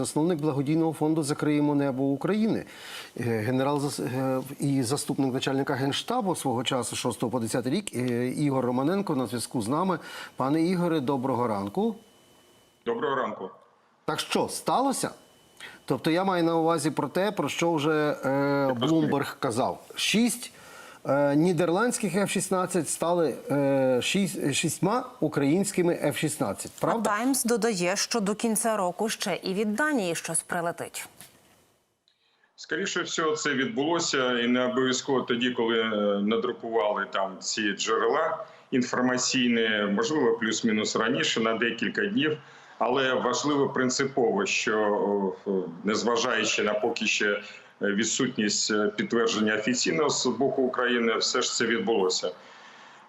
Засновник благодійного фонду Закриємо небо України, Е, генерал е, і заступник начальника генштабу свого часу, 6 по 10 рік, е, Ігор Романенко на зв'язку з нами. Пане Ігоре, доброго ранку. Доброго ранку. Так що сталося? Тобто я маю на увазі про те, про що вже Блумберг казав. Шість нідерландських F-16 стали е, шість, шістьма українськими F-16. А Правда? Таймс додає, що до кінця року ще і від Данії щось прилетить. Скоріше всього, це відбулося і не обов'язково тоді, коли е, надрукували там ці джерела інформаційні, можливо, плюс-мінус раніше на декілька днів. Але важливо принципово, що незважаючи на поки ще відсутність е, підтвердження офіційного з боку України, все ж це відбулося.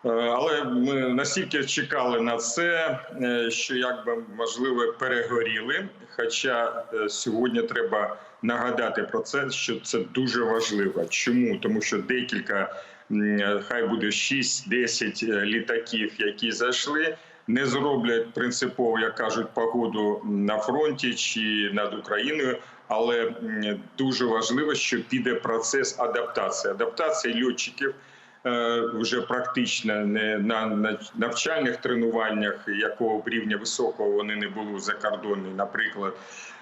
Е, Але ми настільки чекали на це, е, що якби можливо перегоріли. Хоча е, сьогодні треба нагадати про це, що це дуже важливо. Чому? Тому що декілька, е, хай буде 6-10 літаків, які зайшли, не зроблять принципово, як кажуть, погоду на фронті чи над Україною. Але дуже важливо, що піде процес адаптації. Адаптація льотчиків е, вже практично не на на навчальних тренуваннях, якого б рівня високого вони не були закордонні, наприклад.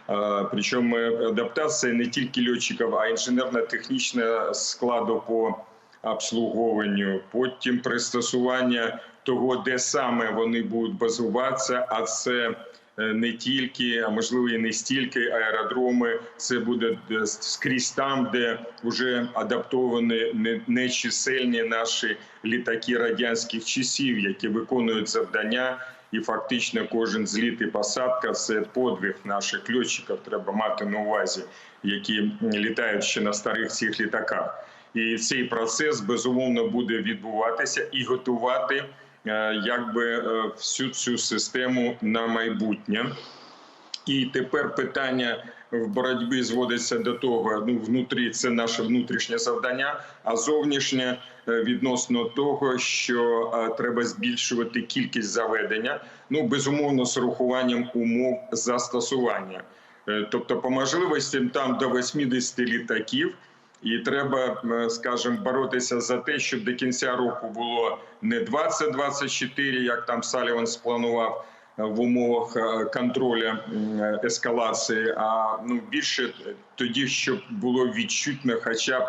Е, Причому адаптація не тільки льотчиків, а інженерно-технічного складу по обслуговуванню, потім пристосування того, де саме вони будуть базуватися, а це е, не тільки, а можливо і не стільки аеродроми. Це буде е, скрізь там, де вже адаптовані не- нечисельні наші літаки радянських часів, які виконують завдання. І фактично кожен зліт і посадка це подвиг наших льотчиків. Треба мати на увазі, які літають ще на старих цих літаках. І цей процес безумовно буде відбуватися і готувати е, якби е, всю цю систему на майбутнє. І тепер питання в боротьбі зводиться до того: ну внутрі це наше внутрішнє завдання, а зовнішнє е, відносно того, що е, треба збільшувати кількість заведення. Ну безумовно, з урахуванням умов застосування. Е, Тобто, по можливості там до 80 літаків. І треба, е, скажімо, боротися за те, щоб до кінця року було не 20-24, як там Саліван спланував е, в умовах е, контролю ескалації, а ну більше тоді, щоб було відчутно, хоча б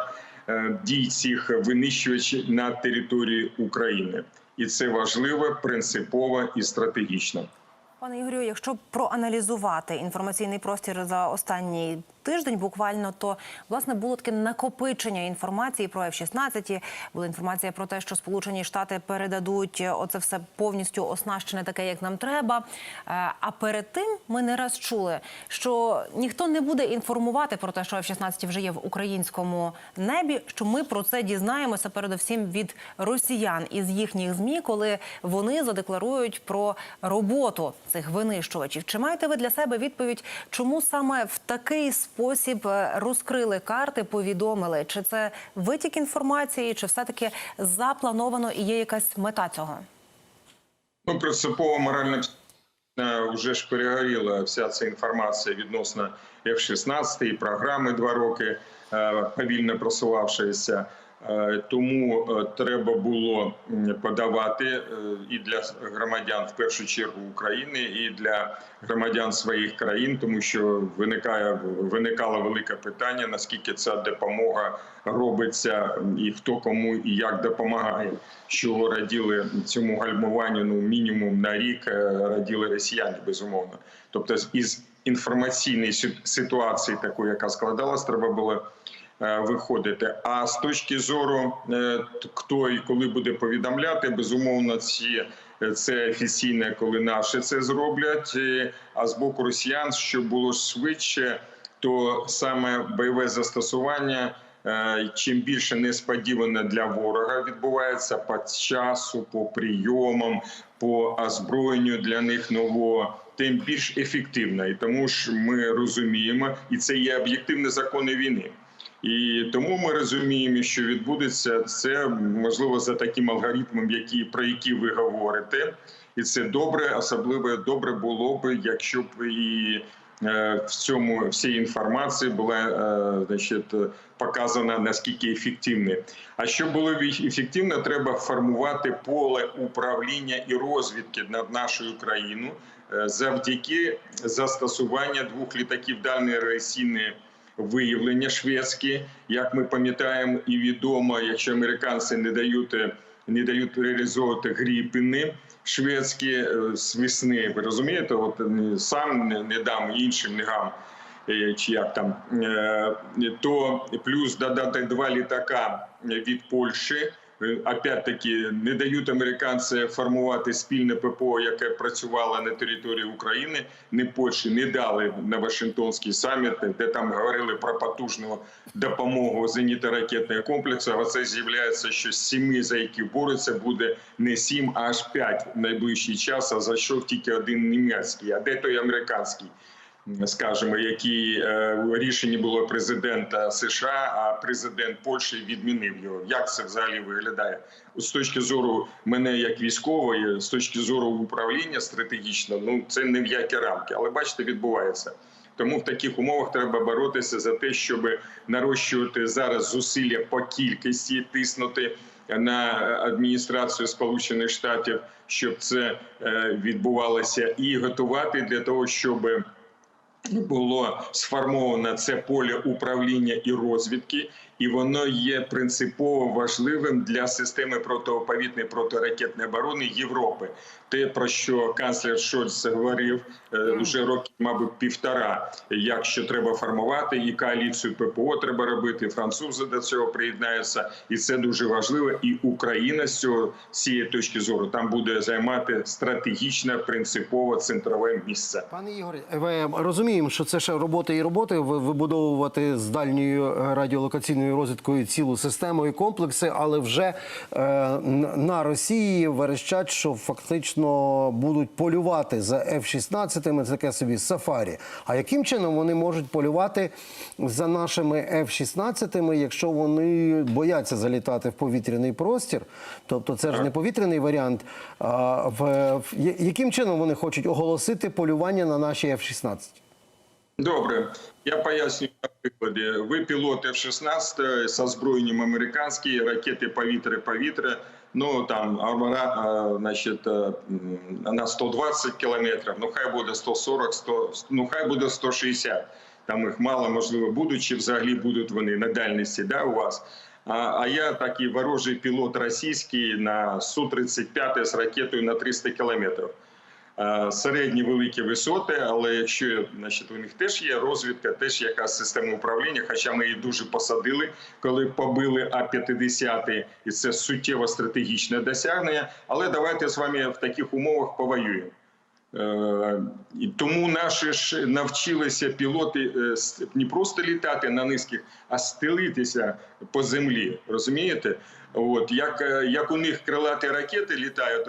дій цих винищувачів на території України, і це важливо, принципово і стратегічно. Пане Ігорю, якщо проаналізувати інформаційний простір за останній тиждень, буквально то власне було таке накопичення інформації про F-16, Була інформація про те, що Сполучені Штати передадуть оце все повністю оснащене, таке як нам треба. Е, А перед тим ми не раз чули, що ніхто не буде інформувати про те, що F-16 вже є в українському небі. Що ми про це дізнаємося передусім від росіян із їхніх змі, коли вони задекларують про роботу цих винищувачів. Чи маєте ви для себе відповідь, чому саме в такий спосіб е, розкрили карти, повідомили? Чи це витік інформації, чи все таки заплановано і є якась мета цього? Ну, принципово морально е, вже ж перегоріла вся ця інформація відносно F-16 і програми два роки е, повільно просувавшися. Е, Тому е, треба було подавати е, і для громадян в першу чергу України, і для громадян своїх країн, тому що виникає виникало велике питання: наскільки ця допомога робиться, і хто кому і як допомагає. Що раділи цьому гальмуванню ну мінімум на рік раділи росіяни, безумовно. Тобто, із інформаційної ситуації, такої, яка складалась, треба було виходити. А з точки зору е, хто і коли буде повідомляти, безумовно, ці е, це офіційне, коли наші це зроблять. е, А з боку росіян, щоб було швидше, то саме бойове застосування. е, Чим більше несподіване для ворога відбувається по часу, по прийомам, по озброєнню для них нового, тим більш ефективно. І тому ж ми розуміємо, і це є об'єктивні закони війни. І тому ми розуміємо, що відбудеться це можливо за таким алгоритмом, які про які ви говорите, і це добре. Особливо добре було б, якщо б і е, в цьому всій інформації була е, значить, показана наскільки ефективні. А щоб було ефективно, треба формувати поле управління і розвідки над нашою країною е, завдяки застосуванню двох літаків дальньої реакційної виявлення шведські, як ми пам'ятаємо, і відомо, якщо американці не дають не дають реалізовувати гріпини шведські е, з весни. Ви розумієте? От е, сам не, дам іншим не гам. е, Чи як там е, то плюс додати два літака від Польщі. Е, Опять-таки не дають американці формувати спільне ППО, яке працювало на території України, не Польщі не дали на Вашингтонський саміт, де там говорили про потужну допомогу зенітно-ракетного комплексу. А це з'являється, що з сіми, за які борються, буде не сім, аж п'ять в найближчий час. А зайшов тільки один німецький, а де той американський? Скажімо, які е, рішення було президента США, а президент Польщі відмінив його. Як це взагалі виглядає? З точки зору мене як військової, з точки зору управління стратегічно, ну це не в які рамки, але бачите, відбувається. Тому в таких умовах треба боротися за те, щоб нарощувати зараз зусилля по кількості, тиснути на адміністрацію Сполучених Штатів, щоб це е, відбувалося, і готувати для того, щоб було сформовано це поле управління і розвідки, і воно є принципово важливим для системи протиповітряної протиракетної оборони Європи. Те про що канцлер Шольц говорив е, вже років, мабуть, півтора. Якщо треба формувати, і коаліцію ППО треба робити. Французи до цього приєднаються, і це дуже важливо. І Україна з цього з цієї точки зору там буде займати стратегічне принципово центрове місце. Пане Ігоре, ви розуміємо, що це ще роботи і роботи вибудовувати з дальньою е, радіолокаційною розвідкою цілу систему і комплекси, але вже е, на Росії верещать, що фактично будуть полювати за F-16, це таке собі сафарі. А яким чином вони можуть полювати за нашими F-16, якщо вони бояться залітати в повітряний простір? Тобто це ж не повітряний варіант. А в, в яким чином вони хочуть оголосити полювання на наші F-16? Добре, я поясню на прикладі. Ви пілоти F-16 з озброєнням американські, ракети повітря-повітря. Ну там армора, значить, е, на 120 кілометрів, ну хай буде 140, 100, ну хай буде 160. Там їх мало, можливо, будуть, чи взагалі будуть вони на дальності, да, у вас. А, а я такий ворожий пілот російський на Су-35 з ракетою на 300 кілометрів. Е, середні великі висоти, але якщо значить, у них теж є розвідка, теж якась система управління, хоча ми її дуже посадили, коли побили А-50, і це суттєво стратегічне досягнення. Але давайте з вами в таких умовах повоюємо. Е, тому наші ж навчилися пілоти е, не просто літати на низьких, а стелитися по землі. Розумієте? От як, е, як у них крилаті ракети літають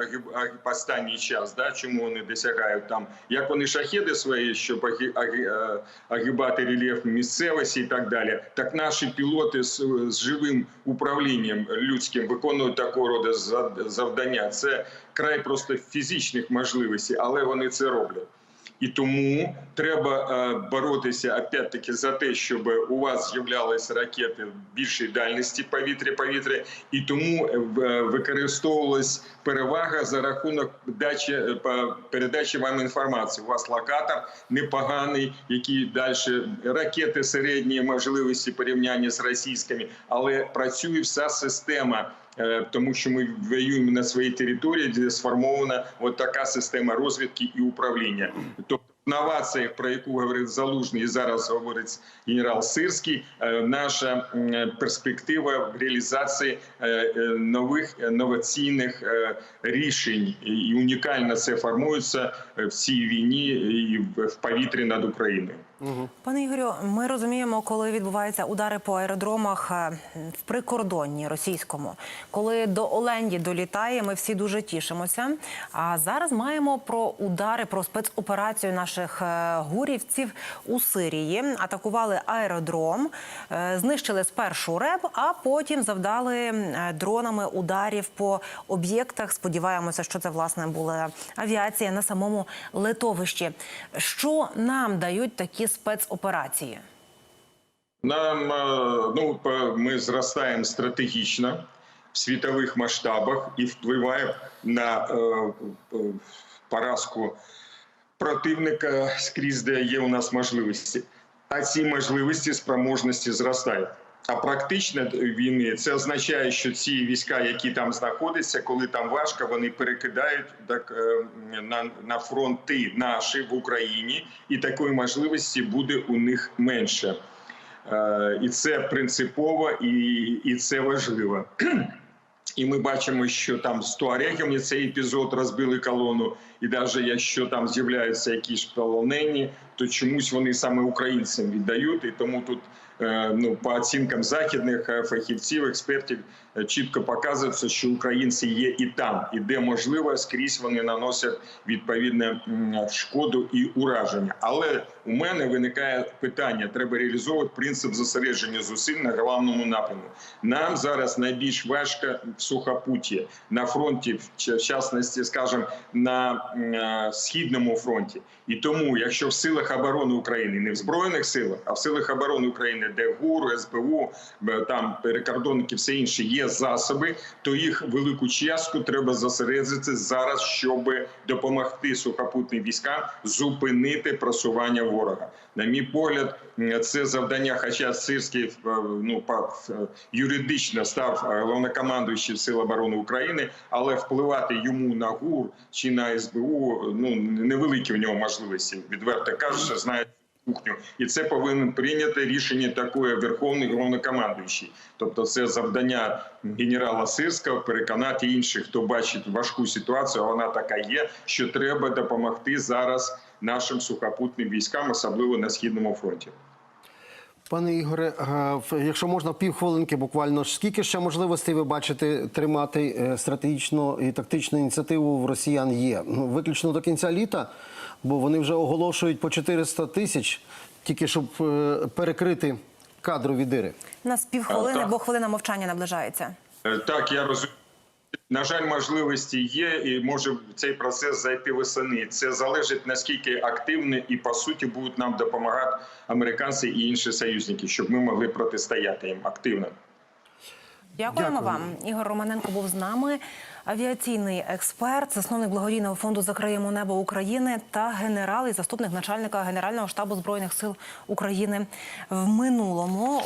останній час, да, чому вони досягають там, як вони шахеди свої, щоб е, агібати рельєф місцевості і так далі. Так наші пілоти з, з живим управлінням людським виконують такого роду за- завдання. Це край просто фізичних можливостей, але вони це роблять. І тому треба е, боротися опять-таки за те, щоб у вас з'являлися ракети більшої дальності повітря-повітря, і тому е, е, використовувалась перевага за рахунок дачі передачі вам інформації. У вас локатор непоганий, який далі ракети середньої можливості порівняння з російськими, але працює вся система. Е, тому що ми воюємо на своїй території, де сформована от така система розвідки і управління. Тобто новація, про яку говорив Залужний, і зараз говорить генерал Сирський, е, наша перспектива в реалізації е, нових інноваційних е, рішень, і унікально це формується в цій війні і в повітрі над Україною. Пане Ігорю, ми розуміємо, коли відбуваються удари по аеродромах е, в прикордонні російському, коли до Оленді долітає, ми всі дуже тішимося. А зараз маємо про удари, про спецоперацію наших е, гурівців у Сирії. Атакували аеродром, е, знищили спершу РЕБ, а потім завдали дронами ударів по об'єктах. Сподіваємося, що це власне була авіація на самому литовищі. Що нам дають такі спецоперації? Нам е, ну ми зростаємо стратегічно в світових масштабах і впливає на е, е, поразку противника скрізь, де є у нас можливості. А ці можливості спроможності зростають. А практично війни це означає, що ці війська, які там знаходяться, коли там важко, вони перекидають так, е, на, на фронти наші в Україні, і такої можливості буде у них менше. Е, І це принципово і, і це важливо. І ми бачимо, що там з туарегами цей епізод розбили колону, і навіть якщо там з'являються якісь полонені, то чомусь вони саме українцям віддають. І тому тут е, ну по оцінкам західних е, фахівців, експертів е, чітко показується, що українці є і там, і де можливо, скрізь вони наносять відповідне шкоду і ураження. Але у мене виникає питання: треба реалізовувати принцип зосередження зусиль на головному напрямку. Нам зараз найбільш важко в сухопутті на фронті, в частності, скажімо, на східному фронті. І тому, якщо в силах оборони України, не в збройних силах, а в силах оборони України, де ГУР, СБУ, там перекордонники, все інше є засоби, то їх велику частку треба зосередити зараз, щоб допомогти сухопутним військам зупинити просування ворога. На мій погляд, це завдання, хоча Сирський е, ну е, юридично став е, головнокомандуючим Сил оборони України, але впливати йому на ГУР чи на СБУ ну невеликі в нього можливості. Відверто кажучи, знає кухню, і це повинен прийняти рішення такої верховний головнокомандуючий. Тобто, це завдання генерала Сирського переконати інших, хто бачить важку ситуацію. Вона така є, що треба допомогти зараз нашим сухопутним військам, особливо на східному фронті. Пане Ігоре, е, якщо можна півхвилинки, буквально скільки ще можливостей ви бачите тримати е, стратегічну і тактичну ініціативу в росіян є? Ну, виключно до кінця літа, бо вони вже оголошують по 400 тисяч, тільки щоб е, перекрити кадрові дири. У нас півхвилини, бо хвилина мовчання наближається. Е, Так, я розумію. На жаль, можливості є, і може цей процес зайти восени. Це залежить наскільки активно і по суті будуть нам допомагати американці і інші союзники, щоб ми могли протистояти їм активно. Дякуємо Дякую. вам. Ігор Романенко був з нами. Авіаційний експерт, засновник благодійного фонду Закриємо небо України та генерал і заступник начальника Генерального штабу збройних сил України в минулому.